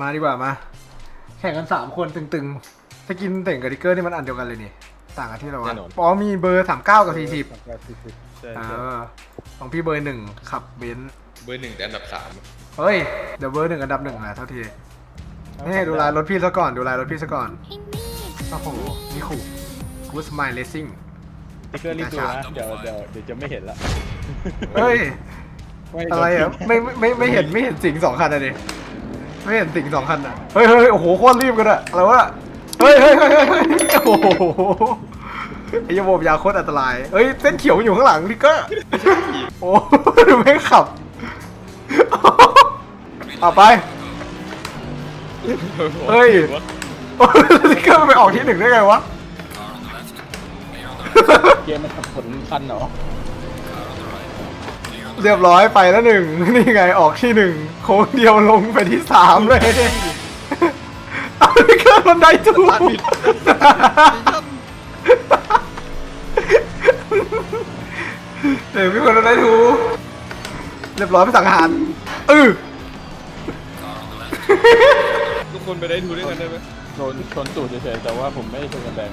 มาดีกว่ามา แข่งกันสามคนตึงๆ สกินเต่งกับดิกเกอร์นี่มันอันเดียวกันเลยนี่ ต่างกันที่เราวะแน่นอน อ๋อมีเบอร์สามเก้ากับสี่สิบใช่เอใช่อของพี่เบอร์หนึ่งขับเบนซ์เบอร์หนึ่งแต่อันดับสามเฮ้ยเดี๋ยวเบอร์หนึ่งอันดับหนึ่งนะเท่าทีนี่ดูลายรถพี่ซะก่อนดูลายรถพี่ซะก่อนโอ้โหนี่ขู่กูสมายเลสซิ่ง ติ๊กเกอร์รีบดูนะ เดี๋ยวเดี๋ยวเดี๋ยวจะไม่เห็นละเฮ้ยม่อะไรอะไม่ไม่ไม่ไม่เห็นไม่เห็นสิ่งสองคันอะดิ ไม่เห็นสิ่งสองคันอะ เฮ้ยเฮ้ยโอ้โหโคตรรีบกันอะอะไรวะเฮ้ยเฮ้ยเฮ้ยเฮ้ยเฮ้ยโอ้โหไอ้ยโมบยาโคตรอันตรายเฮ้ยเส้นเขียวมันอยู่ข้างหลังดิเกอร์โอ้ดูไม่งขับเอาไป เฮ้ยดิเกอร์มันไปออกที่หนึ่งได้ไงวะ เกมมันขับผลคันเหรอ เรียบร้อยไปแล้วหนึ่งนี่ไงออกที่หนึ่งโค้งเดียวลงไปที่สามเลยเอาดิเกอร์มันได้ถูกเดี๋ยวมีคนได้ทูเรียบร้อยไปสั่งอาหารเออทุกคนไปได้ทูด้วยกันได้ไหมโดนชนตูดเฉยๆแต่ว่าผมไม่ได้ชนกันแดง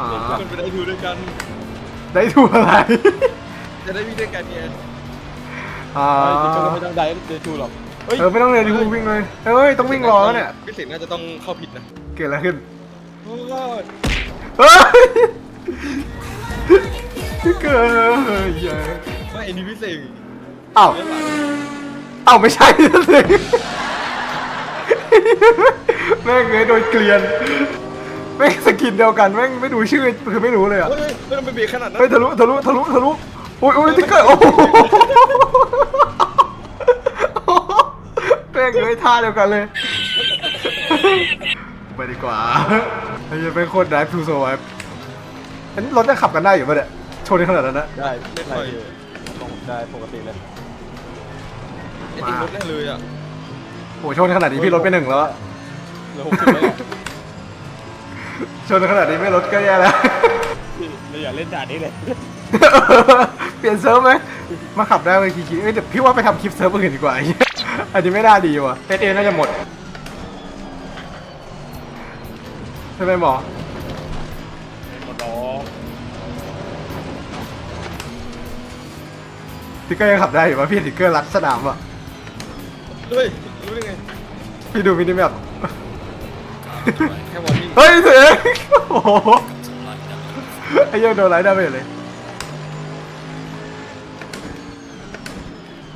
อ่าทุกคนไปได้ทูด้วยกัน ได้ทูอะไร จะได้วิ่งด้วยกันเนี่ย อ่าเฮ้ยติ๊กเกอร์ก็ไม่ต้องได้เดทูหรอกเฮ้ยเออไม่ต้องเลยดิทูวิ่งเลยเฮ้ยต้องวิ่งรอแล้วเนี่ยพี่สิงห์น่าจะต้องเข้าผิดนะเกิดอะไรขึ้นโอ้ยเฮ้ยเกิดเหี้ยว่าไอ้นี่พี่สิงห์อ้าวอ้าวไม่ใช่สิแม่งเลยโดนเกลียนแม่งสกินเดียวกันแม่งไม่ดูชื่อคือไม่รู้เลยอะเฮ้ยเฮ้ยมันเบรกขนาดนั้นเฮ้ยทะลุทะลุทะลุทะลุ อุ้ยอุ้ยติ๊กเกอร์โอ้โหแม่งเลยท่าเดียวกันเลยไปดีกว่าไอ้ยังเป็นคนไดฟ์ทูโซไวอันนี้รถจะขับกันได้อยู่ปะเนี่ยชนในขนาดนั้นนะได้ได้อยู่ลงได้ปกติเลยไอ้ติดรถได้เลยอะโอ้โหชนขนาดนี้พี่รถไปหนึ่งแล้วอะเหลือหกสิบแล้วชนขนาดนี้ไม่รถก็แย่แล้วเราอย่าเล่นด่านนี้เลย เปลี่ยนเซิร์ฟไหมมาขับได้เลยคิดๆเอ้ยเดี๋ยวพี่ว่าไปทำคลิปเซิร์ฟอื่นดีกว่าอันนี้ไม่น่าดีว่ะเอสเอน่าจะหมดใช่ไหมหมอหมดล้อติ๊กเกอร์ยังขับได้อยู่ป่ะพี่ติ๊กเกอร์รัดสนามอะเฮ้ยรู้ได้ไงพี่ดูมินิแมปแค่วอร์นิ่งเฮ้ยเสียโอ้โหไอ้เหี้ยังโดนไลท์ได้ไปเลย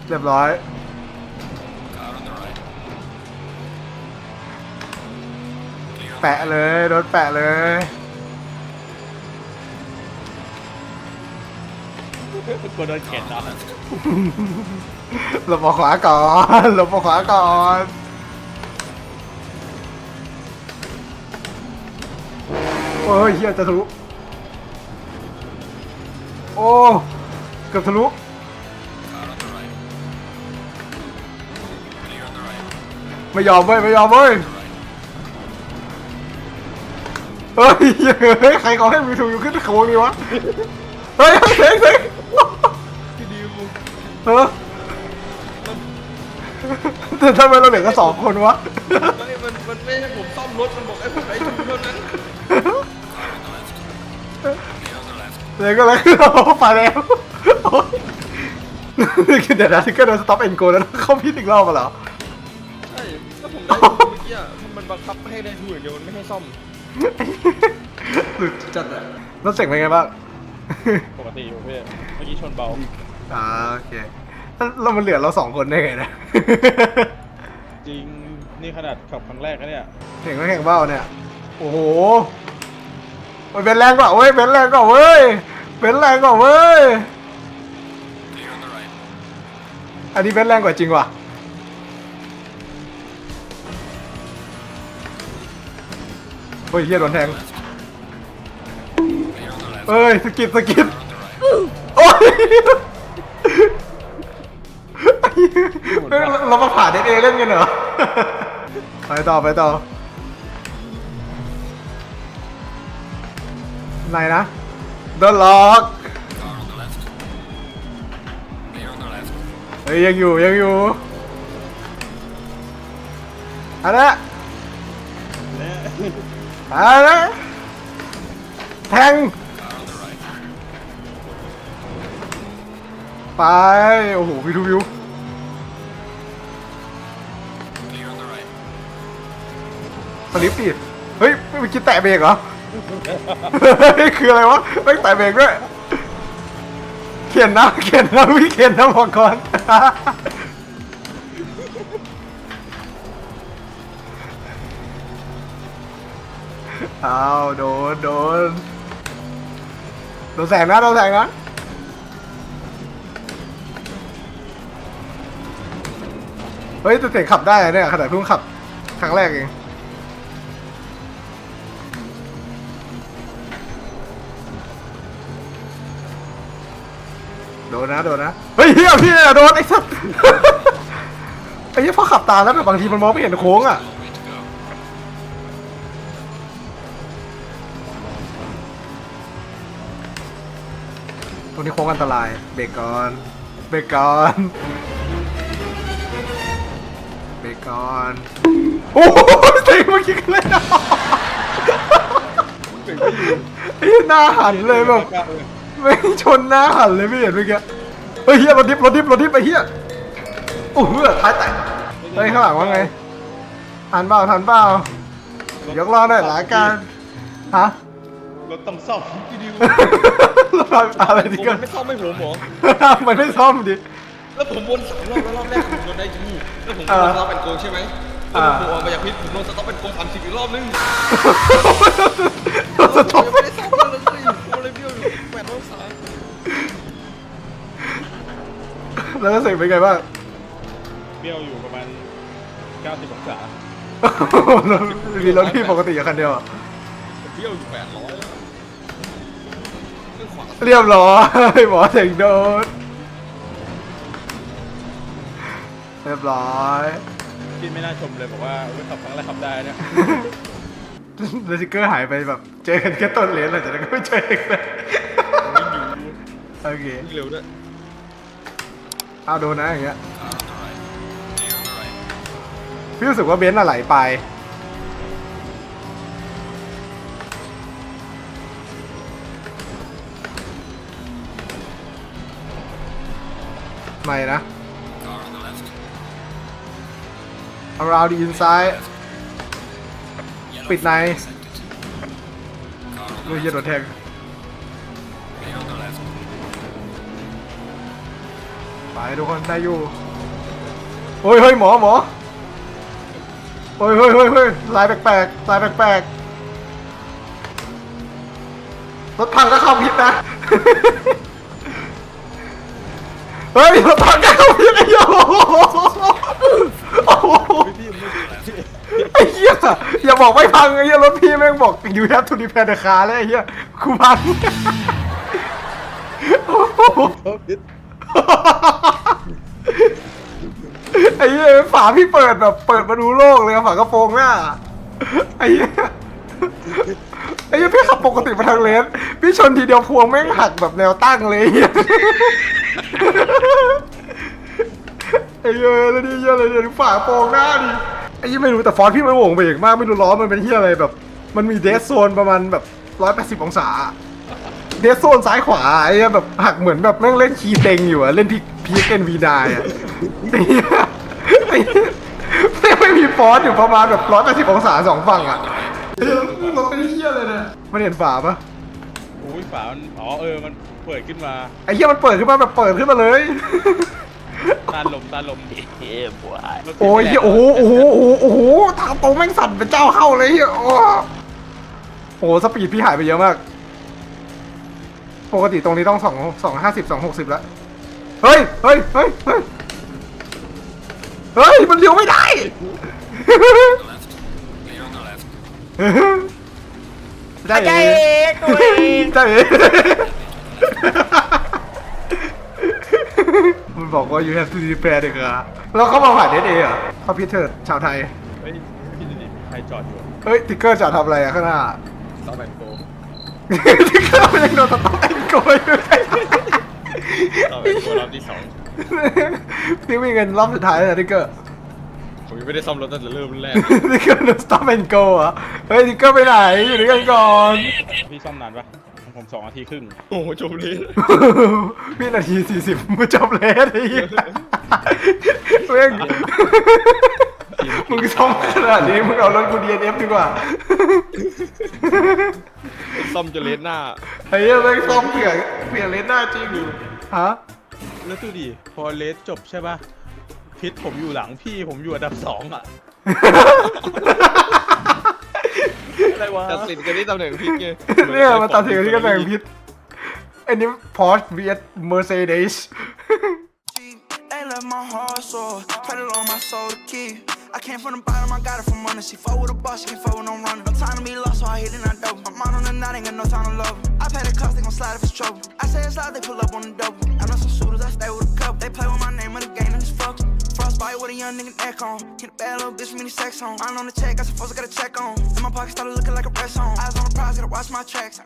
เรียบร้อยแปะเลยโดนแปะเลย กลัวโดนเข็นเนาะหลบมาขวาก่อนหลบมาขวาก่อน โอ้ยเฮียจะทะลุ โอ้ เกือบทะลุ ไม่ยอมเว้ย ไม่ยอมเว้ย เฮ้ยเฮ้ยใครเขาให้มีถูกอยู่ขึ้นโค้งนี่วะ เฮ้ยเซ็งเซ็งพี่ดิวเออแต่ทำไมเราเหลือกันสองคนวะม่มันมันไม่ให้ผมซ่อมรถมันบอกให้ผมได้ทูเท่านั้นเดี๋ยก็เลยเราไปแล้วโอ๊ยเดี๋ยวนะที่ก็โดนสต็อปเอ็นโกแล้วเข้าพิษอีกรอบมาเหร เมื่อกี้อะมันบังคับให้ได้ทูอย่างเดียวมันไม่ให้ซ่อมหลุดจัดอะรถเสียงเป็นไงบ้าง ปกติอยู่เพื่อนเมื่อกี้ชนเบา อ่าโอเคแล้วเรามันเหลือเราสองคนได้ไงนะ จริง นี่ขนาดขับครั้งแรกนะเนี่ยแข่งก็แข่งเบ้าเนี่ย โอ้โหโอ้ยเป็นแรงกว่าเว้ยเป็นแรงกว่าเว้ยเป็นแรงกว่าเว้ย อันนี้เป็นแรงกว่าจริงว่ะ โอ้ยเฮียโดนแทงเอ้ยสกิดสกิดโอ้ยเฮ้ยเรามาผ่านเดนเอเล่นกันเหรอ ไปต่อไปต่อไหนนะโดนล็อก เฮ้ยยังอยู่ยังอยู่อันนั้นและ อันนั้นแทง ไป โอ้โหวิววิวสลิปดิเฮ้ยไม่เมื่อกี้แตะเบรกเหรอเฮ้ยคืออะไรวะไม่แตะเบรกด้วย เขียนนะ เขียนนะพี่เขียนนะบอกก่อน อาโดนโดนโดนแสงนะโดนแสงนะเฮ้ยแต่เสียงขับได้อะเนี่ยขนาดเพิ่งขับครั้งแรกเองโดนนะโดนนะเฮ้ยเฮียพี่อะโดนไอ้สัสไอ้เหี้ยพอขับตามแล้วแบบบางทีมันมองไม่เห็นโค้งอะ รงนี้โค้งอันตราย เบรกก่อน เบรกก่อน เบรกก่อน โอ้โหเสียงเมื่อกี้กันเลยอะไอ้หน้าหันเลยแบบไม่ชนหน้าหันเลยไม่เห็นเมื่อกี้เฮ้ยเฮียรถดิฟรถดิฟรถดิฟไปเฮียโอ้โหท้ายแตกเฮ้ยข้างหลังว่าไงทันเปล่าทันเปล่ายกล้อหน่อยหลาการฮะ รถต้องซ่อมพี่ดิวอะไรผดีมกันไม่ซ่อมไม่ผมหรอมันไม่ซ่อมดิ แล้วผมวนสามรอบแล้วรอบแรกผมโดนได้ยูแล้วผมอ่าโดนสต็อปเป็นโกงใช่ไหมแล้วผมออกมาจากพิษผมโดนสต็อปเป็นโกงสามสิบอีกรอบนึงสต็อปผมยังไม่ได้ซ่อมเลยผมเลยเบี้ยวอยู่แปดรอบสามแล้วเสียงเป็นไงบ้างเบี้ยวอยู่ประมาณ90องศามีรถที่ปกติอยู่คันเดียวอะเบี้ยวอยู่แปดร้อยแล้ว เรื่องขวาเรียบร้อยหมอเสียงโดนเรียบร้อยพี่ไม่น่าชมเลยบอกว่าเว้ยขับครั้งแรกขับได้เนี่ยแล้วสติกเกอร์หายไปแบบ เจอกันแค่ต้นเลนหลังจากนั้นก็ไม่เจออีกเลยโอเควิ่งเร็วด้วยเอาโดนนะอย่างเงี้ยพี่รู้สึกว่าเบนซ์อะไหลไป ไม่นะ around the inside ปิดในดูเหี้ยโดนแทงไปทุกคนได้อยู่เฮ้ยเฮ้ยหมอหมอเฮ้ยเฮ้ยเฮ้ยเฮ้ยลายแปลกๆลายแปลกๆรถพังก็เข้าพิษนะ เฮ้ยรถพังก็เข้าพิษไอ้เหี้ยโอ้โหไอ้เหี้ยอย่าบอกไม่พังไอ้เหี้ยรถพี่แม่งบอกอยู่แทบทุนดีแพนคาเลยไอ้เหี้ยกูพังโอ้โหไอ้เหี้ยฝาพี่เปิดแบบเปิดมาดูโลกเลยอะฝากระโปรงหน้าไอ้เหี้ยไอ้เหี้ยพี่ขับปกติมาทางเลนพี่ชนทีเดียวพวงแม่งหักแบบแนวตั้งเลยไอ้เหี้ย ไอ้เหี้ยแล้วนี่เหี้ยอะไรเนี่ยดูฝากระโปรงหน้าดิไอ้เหี้ยไม่รู้แต่ฟอนต์พี่มันโหว่งไปอีกมากไม่รู้ล้อมันเป็นเหี้ยอะไรแบบ มันมีเดสโซนประมาณแบบร้อยแปดสิบองศา เดสโซนซ้ายขวาไอ้เหี้ยแบบหักเหมือนแบบแม่งเล่นคีย์เต็งอยู่อะเล่นพีพีเอ็นวีนายอะไอ้เหี้ยไอ้เหี้ยแม่งไม่มีฟอนต์อยู่ประมาณแบบร้อยแปดสิบองศาสองฝั่งอะไอ้เหี้ยรถเป็นเหี้ยเลยเนี่ยมันเห็นฝาปะโอ้ยฝามันอ๋อเออมันเปิดขึ้นมาไอ้เหี้ยมันเปิดขึ้นมาแบบเปิดขึ้นมาเลย ต้านลมต้านลมเฮ้ยบวยรถโอ้ยเหี้ยโอ้โหโอ้โหโอ้โหโอ้โหทางตรงแม่งสั่นเป็นเจ้าเข้าเลยเหี้ยโอ้โหสปีดพี่หายไปเยอะมาก ปกติตรงนี้ต้องสองสองห้าสิบสองหกสิบแล้วเฮ้ยเฮ้ยเฮ้ยเฮ้ยเฮ้ยมันเลี้ยวไม่ได้ได้เอง ตัวเองได้เองมันบอกว่า you have to prepare เด็กอะแล้วเขามาผ่านเดทเอเหรอเขาพิเถิดชาวไทย เฮ้ยพี่ดูดิมีใครจอดอยู่เฮ้ย ติ๊กเกอร์จะทำอะไรอะข้างหน้าสต็อปแอนด์โกติ๊กเกอร์มันยังโดนสต๊อปแอนโกยอยู่สต็อปแอนด์โกรอบที่สองนี่มีเงินรอบสุดท้ายแล้วนะติ๊กเกอร์ ผมยังไม่ได้ซ่อมรถตั้งแต่เริ่มแรก นี่คือ stop and go เหรอเฮ้ยทิกเกอร์ไปไหนอยู่ด้วยกันก่อน พี่ซ่อมนานปะของผมสองนาทีครึ่ง โอ้โหจบเลยพี่นาทีสี่สิบมึงจบเลสไอ้เหี้ยเร่งมึงซ่อมขนาดนี้มึงเอารถกู DNF ดีกว่าซ่อมจนเลนหน้า ไอ้เหี้ยแม่งซ่อมเผื่อเผื่อเลนหน้าจริงฮะ แล้วดูดิ พอเลสจบใช่ปะ พิษผมอยู่หลังพี่ผมอยู่อันดับสองอะ อะไรวะตัดสินกันที่ตำแหน่งพิษไงเนี่ยมาตัดสินกันที่กระแสงพิษอันนี้ Porsche vs Mercedes They left my heart sore. Pray the Lord my soul to keep. I came from the bottom, I got it from under. She fuck with a boss, she can fuck with no runner. No time to be lost, so I hit it, I dope. My mind on the night, ain't got no time to love. I pay the cost, they gon' slide if it's trouble. I say it's loud, they pull up on the double. I know some shooters, I stay with a couple. They play with my name of the game, and it's fuck. Frostbite with a young nigga neck on. Hit a bad little bitch, mini sex on. Mine on the check, got some folks I gotta check on. And my pocket started looking like a press on. Eyes on the prize, gotta watch my tracks.